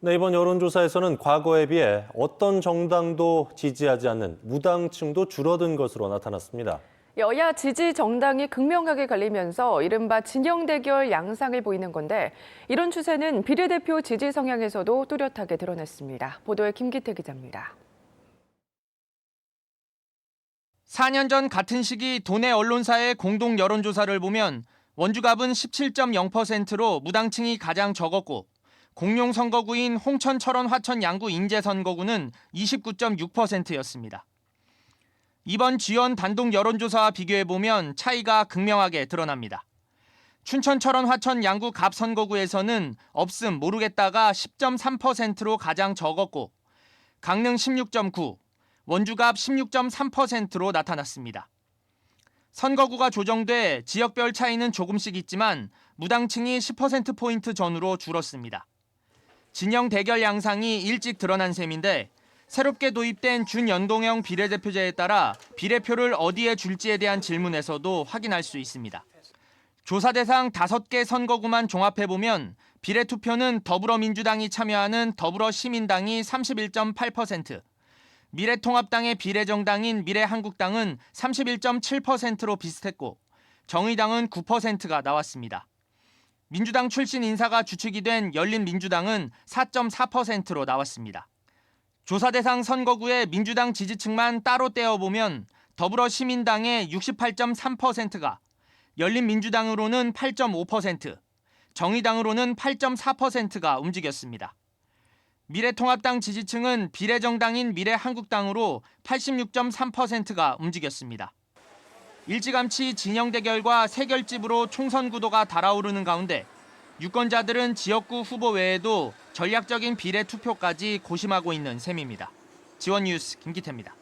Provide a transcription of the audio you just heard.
네, 이번 여론조사에서는 과거에 비해 어떤 정당도 지지하지 않는 무당층도 줄어든 것으로 나타났습니다. 여야 지지 정당이 극명하게 갈리면서 이른바 진영 대결 양상을 보이는 건데 이런 추세는 비례대표 지지 성향에서도 뚜렷하게 드러났습니다. 보도에 김기태 기자입니다. 4년 전 같은 시기 도내 언론사의 공동 여론조사를 보면 원주갑은 17.0%로 무당층이 가장 적었고 공룡 선거구인 홍천, 철원, 화천, 양구, 인제 선거구는 29.6%였습니다. 이번 지연 단독 여론조사와 비교해 보면 차이가 극명하게 드러납니다. 춘천, 철원, 화천, 양구, 갑 선거구에서는 없음 모르겠다가 10.3%로 가장 적었고 강릉 16.9, 원주갑 16.3%로 나타났습니다. 선거구가 조정돼 지역별 차이는 조금씩 있지만 무당층이 10%포인트 전후로 줄었습니다. 진영 대결 양상이 일찍 드러난 셈인데 새롭게 도입된 준연동형 비례대표제에 따라 비례표를 어디에 줄지에 대한 질문에서도 확인할 수 있습니다. 조사 대상 5개 선거구만 종합해보면 비례투표는 더불어민주당이 참여하는 더불어시민당이 31.8%, 미래통합당의 비례정당인 미래한국당은 31.7%로 비슷했고 정의당은 9%가 나왔습니다. 민주당 출신 인사가 주축이 된 열린민주당은 4.4%로 나왔습니다. 조사 대상 선거구의 민주당 지지층만 따로 떼어보면 더불어 시민당의 68.3%가 열린민주당으로는 8.5%, 정의당으로는 8.4%가 움직였습니다. 미래통합당 지지층은 비례정당인 미래한국당으로 86.3%가 움직였습니다. 일찌감치 진영 대결과 세결집으로 총선 구도가 달아오르는 가운데 유권자들은 지역구 후보 외에도 전략적인 비례 투표까지 고심하고 있는 셈입니다. 지원 뉴스 김기태입니다.